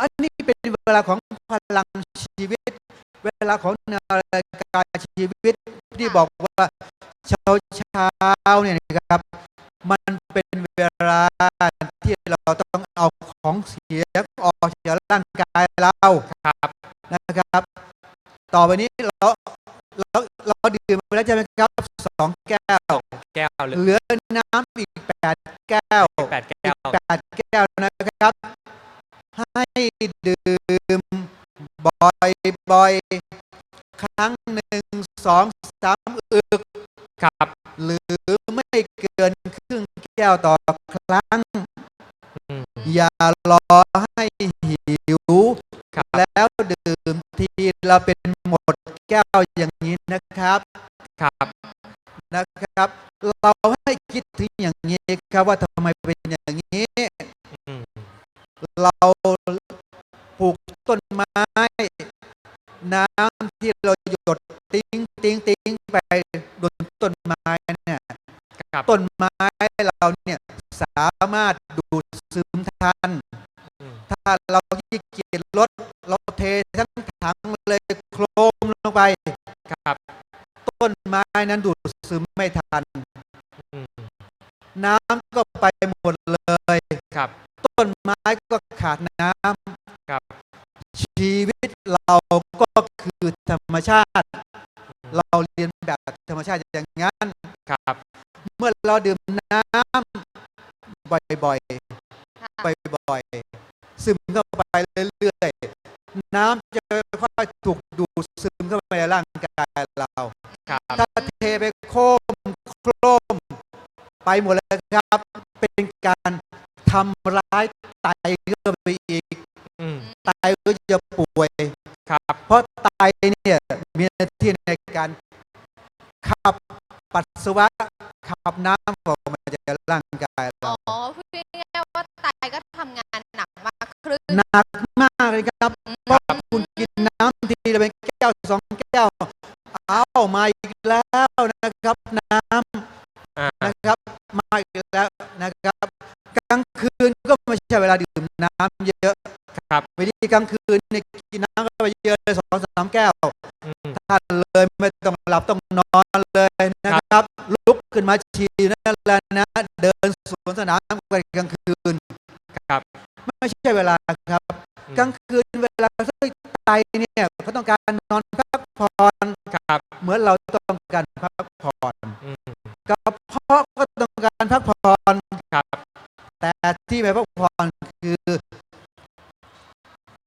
อันนี้เป็นเวลาของพลังชีวิต เวลาของนาฬิกาชีวิตที่บอกว่าเช้าเช้าๆเนี่ยนะครับ มันเป็นเวลาที่เราต้องเอาของเสียออกจากร่างกายเราครับนะครับ ต่อไปนี้เราเราเราดื่มไปแล้วใช่ไหมครับสองแก้วแก้วหรือเหลือน้ำอีกแปดแก้วแปดแก้วแปดแก้วนะครับให้ ดื่มบ่อยบ่อยๆ ครั้งหนึ่งสองสามอึกครับ หรือไม่เกินครึ่งแก้วต่อครั้งอืมอย่ารอให้หิวครับแล้วดื่มทีเราเป็นหมดแก้วอย่างนี้นะครับครับนะครับ เราให้คิดถึงอย่างนี้ครับว่าทำไมเป็นอย่างนี้อืมเราปลูก ต้นไม้ น้ำที่เราหยดติ้งติ้งติ้งไปบนต้นไม้เนี่ยครับต้นไม้เราเนี่ยสามารถดูดซึมทันอืมถ้าเราขี้เกียจลดเราเททั้งถังเลยโครมลงไปครับต้นไม้นั้นดูดซึมไม่ทันอืมน้ำก็ไปหมดเลยครับ ต้นไม้ก็ขาดน้ำครับ ชีวิตเราก็คือธรรมชาติ เราเรียนแบบธรรมชาติอย่างนั้นครับ เมื่อเราดื่มน้ำบ่อยค่ะๆบ่อยๆซึมเข้าไปเรื่อยๆน้ำจะค่อยๆถูกดูดซึมเข้าไปในร่างกายเราครับถ้าเทไปโคมโครมไปหมดเลยครับ เป็นการทำร้ายไตเข้าไปอีก อืมไตก็จะป่วยครับเพราะไตเนี่ยมีหน้าที่ในการขับปัสสาวะขับน้ำออกมาจากร่างกายอ๋เราอพูดง่ายๆว่าไตก็ทำงานหนักมากครึ่งหนักมากเลยครับเพราะคุณกินน้ำทีละเป็นแก้วสองแก้วเอามาอีกแล้วนะครับ น้ำอ่านะครับมาอีกแล้วนะครับ ครับเวลากลางคืนเนี่ยกินน้ำก็ไปเยอะเลยสองสามแก้วอืมถ้าเลยไม่ต้องหลับต้องนอนเลยนะครับ ลุกขึ้นมาฉี่นั่นแหละนะ เดินสวนสนามกันกลางคืนครับ ไม่ใช่เวลาครับอืมกลางคืนเวลาที่ไตเนี่ยเขาต้องการนอนพักผ่อนครับ เหมือนเราต้องการพักผ่อนอืมกระเพาะก็ต้องการพักผ่อนครับ แต่ที่ไปพักผ่อนคือ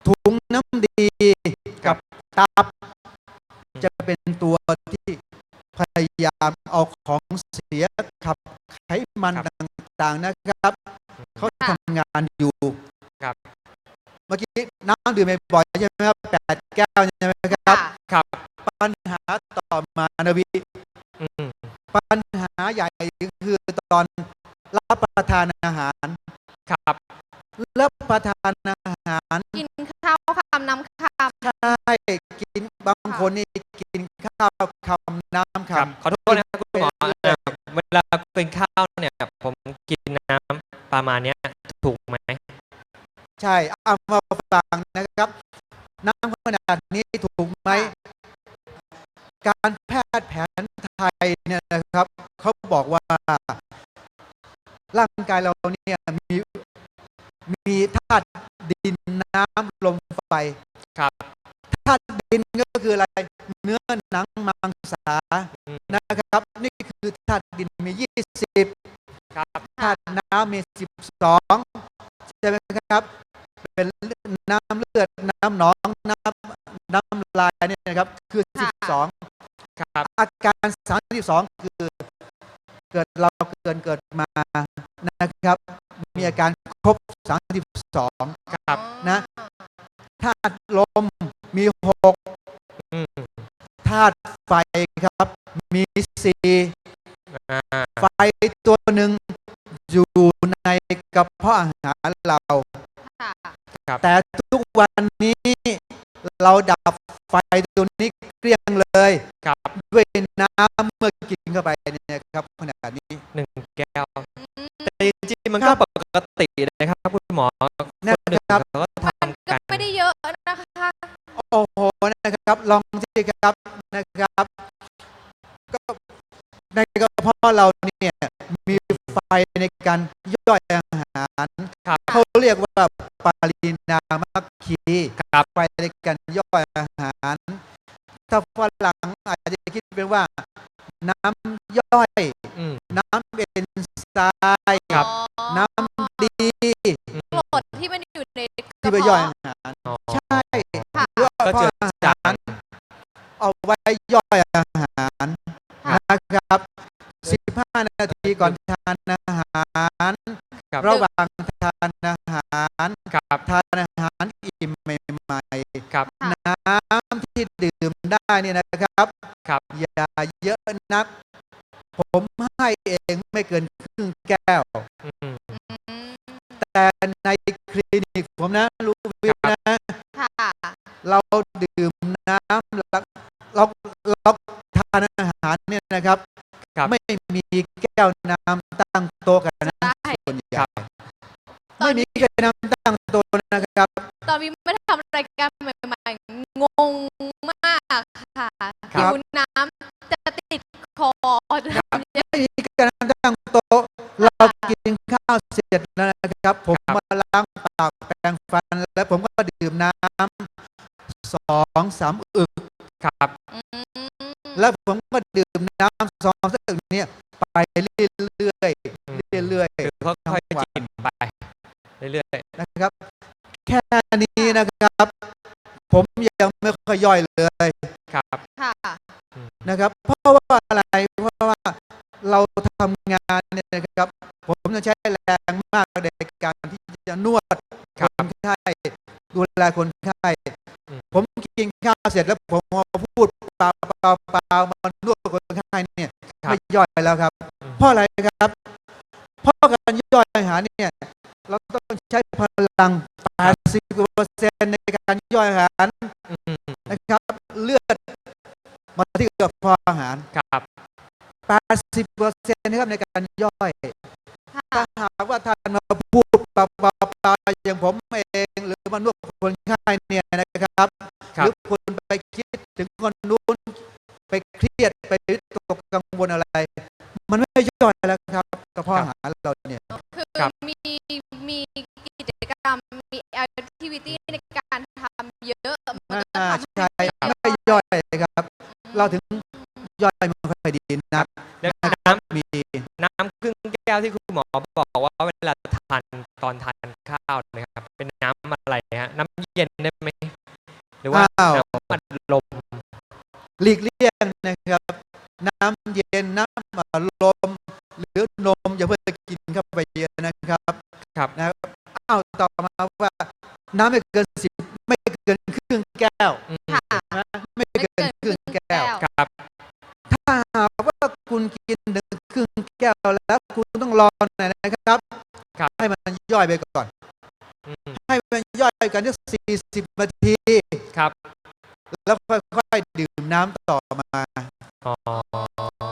ถุงน้ำดีกับตับ จะเป็นตัวที่พยายามเอาของเสียขับไขมันครับต่างๆนะครับ เขาทำงานอยู่ครับเมื่อกี้น้ำดื่มบ่อยๆใช่ไหมครับแปดแก้วใช่ไหมครับค่ะครับ ปัญหาต่อมานะวิอืมปัญหาใหญ่คือตอนรับประทานอาหารครับรับประทานอาหารกินข้าวคำน้ำค ใช่กินบางคนนี่กินข้าวคำน้ำคคำรับขอโทษนะครับคุณหมอเอ่อเวลาเป็นข้าวเนี่ยผมกินน้ำประมาณเนี้ยถูกไหมใช่เอามาฟังนะครับ น้ำขนาดนี้ถูกไหม การแพทย์แผนไทยเนี่ยนะครับ เขาบอกว่า ร่างกายเราเนี่ยมีมีธาตุดินน้ำลมไฟ ครับธาตุดิน ก็คืออะไรเนื้อหนังมังสาอืมนะครับ นี่คือธาตุดินมี 20ครับธาตุน้ำมีสิบสองใช่ไหมครับ เป็นน้ำเลือดน้ำหนอง น้ำน้ำลายเนี่ยนะครับ คือสิบสองครับ อาการสามสิบสองคือ เกิดเราเกินเกิดมานะครับ มีอาการครบสามสิบสองำครับนะธาตุลมมีหกอืม ธาตุไฟครับ มีสี่อ่าไฟตัวหนึ่งอยู่ในกระเพาะอาหารเราค่ะแต่ทุกวันนี้เราดับไฟตัวนี้เกลี้ยงเลยครับด้วยน้ำเมื่อกินเข้าไปเนี่ยครับขนาดนี้หนึ่งแก้วอืมแต่จริงๆมันก็ปกตินะครับ คุณหมอนะคนอื่นครั บเขาก็ทำกันสิครับนะครับ ก็ในกระเพาะเราเนี่ยมีไฟในการย่อยอาหารครับเขาเรียกว่าปารินามัคคีครับไฟในการย่อยอาหารถ้าฝรั่งอาจจะคิดเป็นว่า น้ำย่อยอืมน้ำเอนไซม์ครับอ๋อน้ำดีอืมกรดที่มันอยู่ในกที่ระไปย่อย ย่อยอาหารค่ะนะครับ 15 นาทีก่อนทานอาหารครับระหว่างทานอาหารครับทานอาหารอิ่มใหม่ครับๆน้ำที่ดื่มได้เนี่ยนะครับ ครับอย่าเยอะนัก ผมให้เองไม่เกินครึ่งแก้วอืมอืมแต่ในคลินิกผมนะ รู้วิวนะค่ะเราดื่มน้ำเราเราเราทานอาหาร เนี่ยนะครับครับ ไม่มีแก้วน้ำตั้งโต๊ะกันนะได้ส่วนใหครัญ่บไม่มีแก้วน้ำตั้งโต๊ะนะครับ ตอนวิไม่ได้ทำรายการใหม่ๆ งงมากค่ะครับ หิวน้ำจะติดคอทำยังไง ไม่มีแก้วน้ำตั้งโต๊ะเรากินข้าวเสร็จแล้วนะครับ ผมครับ มาล้างปากแปรงฟัน แล้วผมก็ดื่มน้ำสองสามอึกครับอืม แล้วผมก็ดื่มน้ำสองสามอึกเนี่ยไปเรื่อยอืมๆเรื่อยๆคือค่อยๆกินไปเรื่อยนะครับ แค่นี้นะครับ ผมยังไม่ค่อยย่อยเลยๆครับค่ะอืมนะครับ เพราะว่าอะไรเพราะว่าเราทำงานเนี่ยนะครับ ผมต้องใช้แรงมากในการที่จะนวดครัคบนไข้ดูแลคนไข้อืมผมกินข้าวเสร็จแล้วผมมาพูด เปล่าเปล่าเปล่ามานวดคนไข้เนี่ยครับไม่ย่อยแล้วครับอืมเพราะอะไรครับ เพราะการย่อยอาหารเนี่ยเราต้องใช้พลัง 80%ในการย่อยอาหารอืมนะครับ เลือดมาที่กระเพาะอาหารครับ80%นะครับในการย่อยค่ะถ้าหากว่าท่านมาพูดปาปาปาอย่างผมเอง หรือมานวดคนไข้เนี่ยนะครับครัหบรือคุณไปคิดถึงคนนู้น ไปเครียดไปวิตกกังวลอะไร มันไม่ย่อยแล้วครับกระเพาะอาหารเราเนี่ย คือครับ มีมีกิจกรรมมีแอคทิวิตี้ในการทำเยอะมันก็อ่าทำใช่ให้ไม่ย่อยครับ เราถึงย่อยไมันค่อยดีนักแล้วน้ำมีน้ำครึ่งแก้วที่คุณหมอบอกว่าเวลาทานตอนทานข้าวนะครับ เป็นน้ำอะไรฮะน้ำเย็นได้ไหมหรือว่าอ้าว น้ำอัดลม หลีกเลี่ยงนะ ครับ น้ำเย็นน้ำอัดลม หรือนมอย่าเพิ่งกินเข้าไปเยอะนะครับครับนะครับอ้าวต่อมาว่า น้ำไม่เกินสิบไม่เกินครึ่งแก้วอืมค่ะนะไม่ไม่เกิเกินนครึ่งแก้ว ครับ ถ้าหากว่าคุณกินถึงครึ่งแก้วแล้วคุณต้องรอหน่อยนะครับ ครับ ให้มันย่อยไปก่อน อืมให้มันย่อยกันสักสี่สิบนาที ครับ แล้วค่อยๆดื่มน้ำต่อมาอ๋อ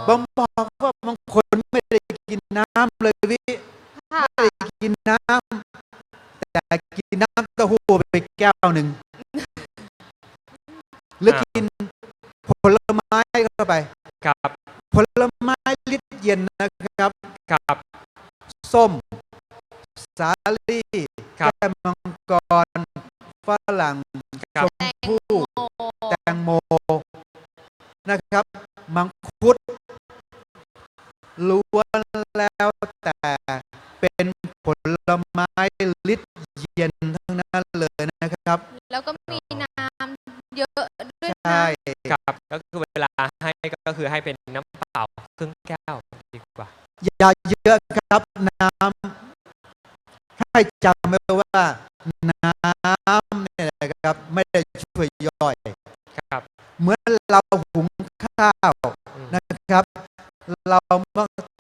บางบอกว่าบางคนไม่ได้กินน้ำเลยวิค่ะไม่ได้กินน้ำแต่กินน้ำเต้าหู้ไปแก้วหนึ่งหรือกินผลไม้เข้าไป ครับ ผลไม้ลิตรเย็นนะครับ ครับ ส้ม สาลี่ครับแก้วมังกรฝรั่งครับชมพู่แตงโมแตงโมนะครับ มังคุดล้วนแล้วแต่เป็นผลไม้ลิตรเย็นทั้งนั้นเลยนะครับ แล้วก็มีน้ำเยอะด้วยใช่นะครับก็คือเวลาให้ก็คือให้เป็นน้ำเปล่าครึ่งแก้วดีกว่า อย่าเยอะครับน้ำให้จำไว้ว่าน้ำเนี่ยนะครับ ไม่ได้ช่วยย่อย ครับ เหมือนเราหุงข้าวอืม นะครับ เรา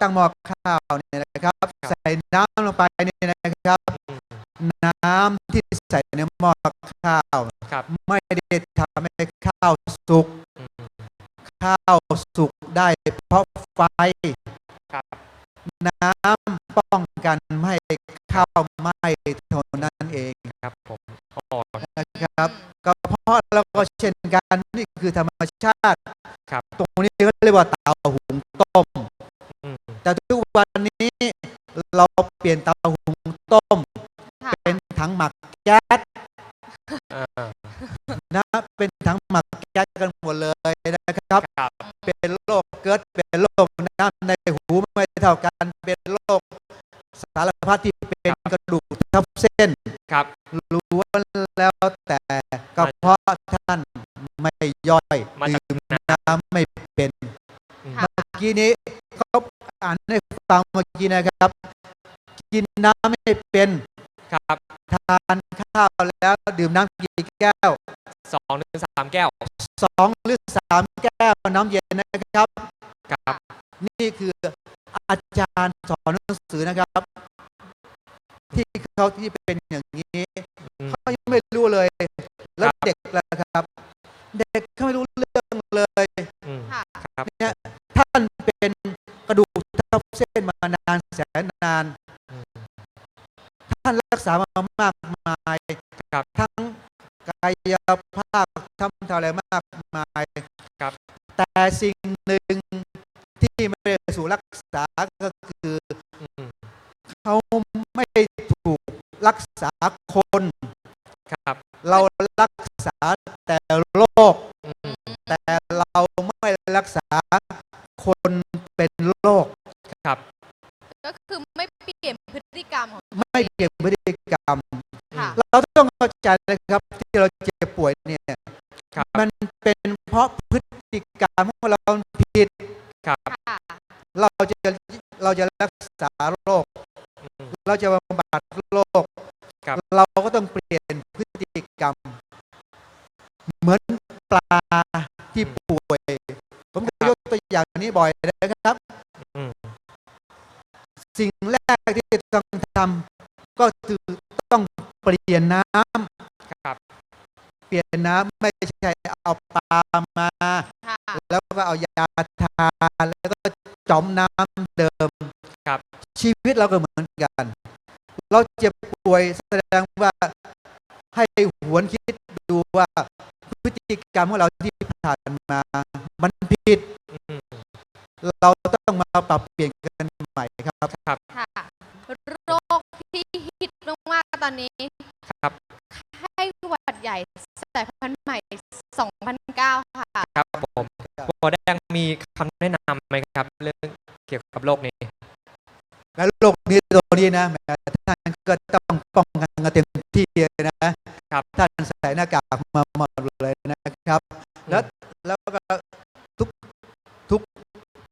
ตั้งหม้อข้าวเนี่ยนะครับ ใส่น้ำลงไปเนี่ยนะครับอืมน้ำที่ใส่ในหม้อข้าวครับไม่ได้ทำให้ข้าวสุกอืมข้าวสุกได้เพราะไฟครับน้ำป้องกันไม่ให้ข้าวไหม้เท่านั้นเองครับผมอ๋อนะครับกระเพาะเราก็เช่นกันนี่คือธรรมชาติครับ ตรงนี้ก็เรียกว่าเตาหุงต้มอืมแต่ทุกวันนี้เราเปลี่ยนเตาหุงต้มค่ะเป็นถังหมักแก๊สอ่านะเป็นถังหมักแก๊สกันหมดเลยนะครับครับ เป็นโรคเกิดเป็นโรคน้ำในหูไม่เท่ากันเป็นโรคสารพัดที่เป็นกระดูกทับเส้นครับล้วนแล้วแต่กระเพาะท่าน ไม่ย่อยมาจากดื่มน้ำไม่เป็นอืมค่ะเมื่อกี้นี้เขาอ่านให้ฟังเมื่อกี้นะครับ กินน้ำไม่เป็นครับทานข้าวแล้วดื่มน้ำกี่แก้วสองถึงสามแก้วสองหรือสามแก้วน้ำเย็นนะครับครับ นี่คืออาจารย์สอนหนังสือนะครับ ที่เขาที่เป็นอย่างนี้ อืม เขายังไม่รู้เลย แล้ว ครับ เด็กล่ะครับ เด็กเขาไม่รู้เรื่องเลย อืม ค่ะ ครับ เนี่ยท่านเป็นกระดูกทับเส้นมานานแสนนาน อืม ท่านรักษา มามากมายครับทั้งกายภาพทำอะไรมากมายครับ แต่สิ่งหนึ่งที่ไม่ได้สู่รักษาก็คืออืมเขาไม่ถูกรักษาคนครับ เรารักษา ใจนะครับที่เราเจ็บป่วยเนี่ยครับมันเป็นเพราะพฤติกรรมของเราผิดครับค่ะเราจะเราจะรักษาโรคอืมเราจะบำบัดโรคครับเราก็ต้องเปลี่ยนพฤติกรรม เหมือนปลาที่ป่วย ผมก็ยกตัวอย่างนี้บ่อยนะครับอืมสิ่งแรกที่ต้องทำก็คือต้อง เปลี่ยนน้ำครับ เปลี่ยนน้ำไม่ใช่เอาปลามา ค่ะแล้วก็เอายาทาแล้วก็จอมน้ำเดิมครับ ชีวิตเราก็เหมือนกัน เราเจ็บป่วยแสดงว่าให้หวนคิดดูว่าพฤติกรรมของเราที่ผ่านมา มันผิด อืมเราต้องมาปรับเปลี่ยนกันใหม่ครับครับค่ะ โรคที่ฮิ ตมากๆตอนนี้ครับไข้หวัดใหญ่สายพันธุ์ใหม่ 2009 ค่ะ ครับผมหมอแดงมีคำแนะนำไหมครับ เรื่องเกี่ยวกับโรคนี้ แล้วโรคนี้ตัวนี้นะแหมท่านก็ต้องป้องกันกันเต็มที่เลยนะครับท่านใส่หน้ากากมาหมดเลยนะครับ แล้วแล้วก็ทุกทุก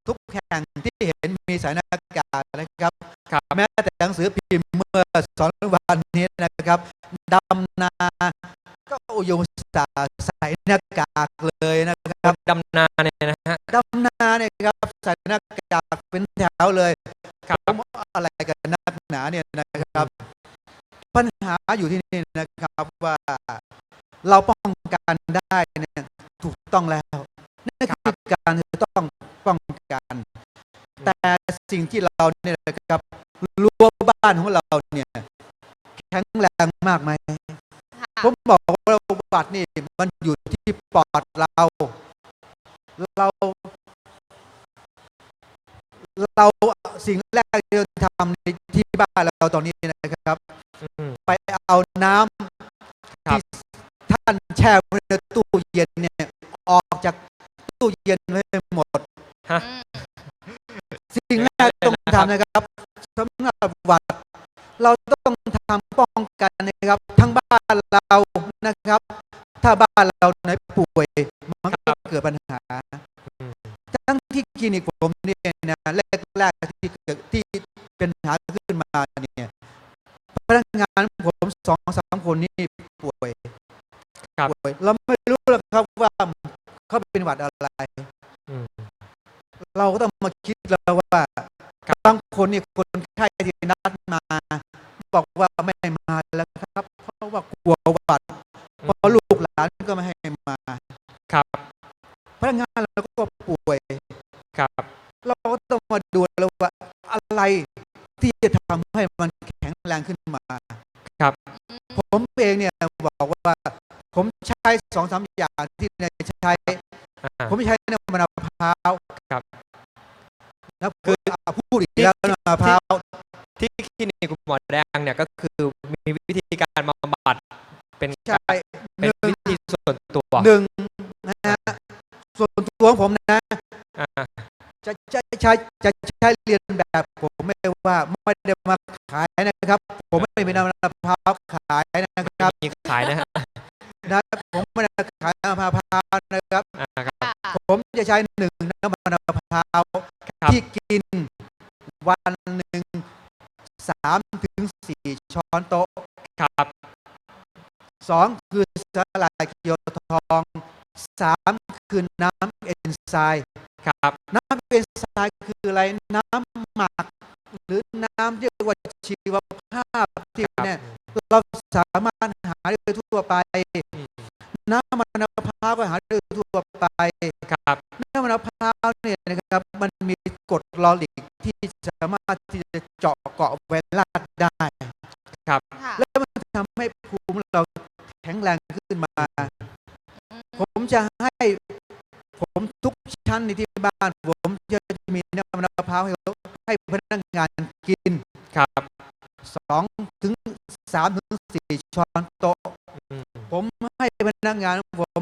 ทุกแห่งที่เห็นมีใส่หน้ากากนะ ครับครับแม้แต่หนังสือพิมพ์เมื่อสองวันนี้นะครับดำนาก็อุยงศาสตร์ใส่หน้ากากเลยนะครับดำนาเนี่ยนะฮะดำนาเนี่ยครับใส่หน้ากากเป็นแถวเลยครับผมว่าอะไรกันนักหนาเนี่ยนะครับ ปัญหาอยู่ที่นี่นะครับว่าเราป้องกันได้เนี่ยถูกต้องแล้วนั่นคือการที่ต้องป้องกัน แต่ สิ่งที่เราเนี่ยนะครับรั้วบ้านของเราเนี่ยแข็งแรงมากไหมค่ะผมบอกว่าอุบัตินี่มันอยู่ที่ปอดเรา เรา เราสิ่งแรกที่เราทำในที่บ้านเราตอนนี้นะครับอืมไปเอาน้ำครับที่ท่านแช่ไว้ในตู้เย็นเนี่ยออกจากตู้เย็นไว้หมดฮะอืม สิ่งแรกต้องทำนะครับสำหรับหวัด เราต้องทำป้องกันนะครับ ทั้งบ้านเรานะครับ ถ้าบ้านเราไหนป่วยมันก็เกิดปัญหาอืมทั้งที่คลินิกผมเนี่ยนะแรกๆที่เกิดที่เป็นปัญหาขึ้นมาเนี่ยพนักงานผมสองสามคนนี่ป่วยครับป่วยเราไม่รู้หรอกครับว่าเขาเป็นหวัดอะไรอืมเราก็ต้อง มาคิดแล้วว่าครับบางคนนี่คนไข้ที่นัดมา บอกว่าไม่มาแล้วครับ เพราะว่ากลัวหวัดเพราะลูกหลานก็ไม่ให้มาครับพนักงานเราก็ป่วยครับ เราก็ต้องมาดูแล้วว่าอะไรที่จะทำให้มันแข็งแรงขึ้นมาครับ ผมเองเนี่ยบอกว่า ผมใช้สองสามอย่างที่ในใช้อ่าผมใช้น้ำมันมะพร้าว ครับแล้วคืออะพูดอีกแล้วน้ำมันมะพร้าวที่คลินิกคุณหมอแดงเนี่ยก็คือมีวิธีการบำบัดเป็นใช่หเป็นนึ่งวิธีส่วนตัวหนึ่งนะฮะส่วนตัวของผมนะอ่าจะจะใช้จะใช้เรียนแบบผมไม่ได้ว่าไม่ได้มาขายนะครับ ผมไม่ได้มีน้ำมันมะพร้าวขายนะครับมีขายนะฮะนะผมไม่ได้ขายน้ำมันมะพร้าวนะครับอ่าครับค่ะผมจะใช้หนึ่งน้ำมันมะพร้าว ครับ ที่กินวันหนึ่งสามถึงสี่ช้อนโต๊ะครับสองคือสลายเกียวทองสามคือน้ำเอนไซม์ครับ น้ำเอนไซม์คืออะไรน้ำหมัก หรือน้ำที่เรียกว่าชีวภาพที่ครับเนี่ยเราสามารถหาได้ทั่วไปอืมน้ำมันมะพร้าวก็หาได้ทั่วไปครับน้ำมันมะพร้าวเนี่ยนะครับมัน มีกรดลอริกที่สามารถที่จะเจาะเกาะไวรัสได้ค่ะแล้วมันทำให้ภูมิเราแข็งแรงขึ้นมาอืมผมจะให้ผมทุกชั้นในที่บ้าน ผมจะมีน้ำมันมะพร้าวให้ให้พนักงานกินครับสองถึงสามถึงสี่ช้อนโต๊ะ อืมผมให้พนักงานของผม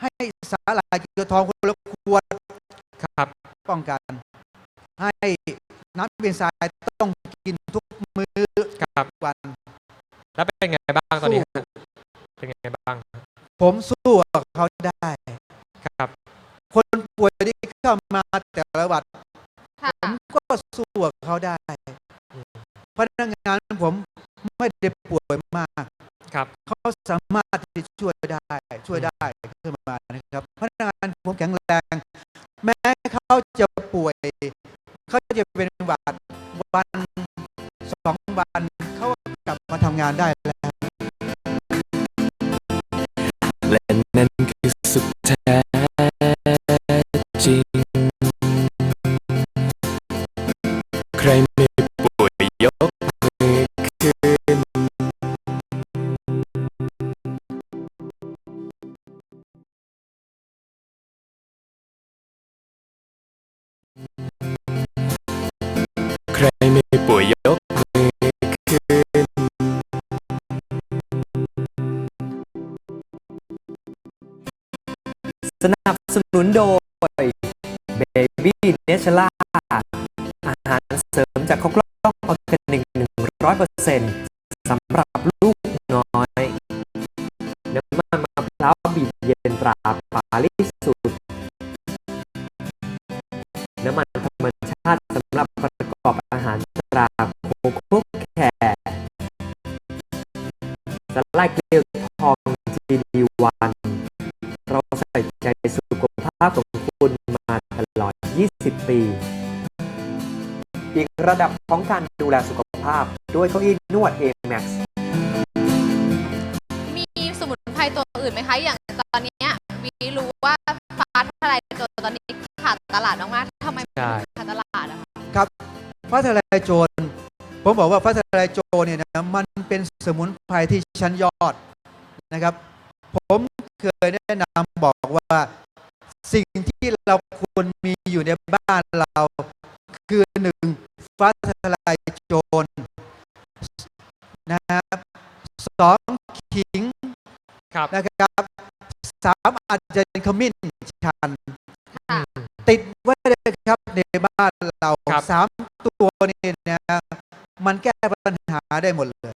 ให้สาหร่ายเกลือทองคนละขวด ครับ ป้องกัน ให้น้ำเป็นทรายต้องกินทุกมื้อครับวัน แล้วเป็นไงบ้างตอนนี้สู้เป็นไงบ้างผมสู้กับเขาได้ ครับ คนป่วยที่เข้ามาแต่ละวัดค่ะผมก็สู้กับเขาได้อืมพนักงานผมไม่ได้ป่วยมาก ครับ เขาสามารถที่จะช่วยได้ ช่วยได้ขึ้นมานะครับ พนักงานผมแข็งแรงแม้เขาจะ ป่วยเขาจะเป็นหวัดวันสองวันเขากลับมาทำงานได้แล้ว และนั่นคือสุดแท้ นุนโดย Baby n a t u r a อาหารเสริมจากข้าวกล้องออร์แกนิก100%สำหรับลูกน้อย น้ำมันมะพร้าวบีบเย็นตรา ระดับของการดูแลสุขภาพ ด้วยเก้าอี้นวด A-Max มีสมุนไพรตัวอื่นไหมคะ อย่างตอนเนี้ยวีรู้ว่าฟ้าทลายโจรตอนนี้ขาดตลาดมากๆทำไมใช่ ขาดตลาดอะคะฟ้าทลายโจรผมบอกว่าฟ้าทลายโจรเนี่ยนะมันเป็นสมุนไพรที่ชั้นยอดนะครับ ผมเคยแนะนำบอกว่าสิ่งที่เราควรมีอยู่ในบ้านเรา คือหนึ่งฟ้าทลายโจรนะครับสองขิงครับนะครับสามอาจจะเป็นขมิ้นชันค่ะติดไว้เลยครับในบ้านเราครับสามตัวนี่นะมันแก้ปัญหาได้หมดเลย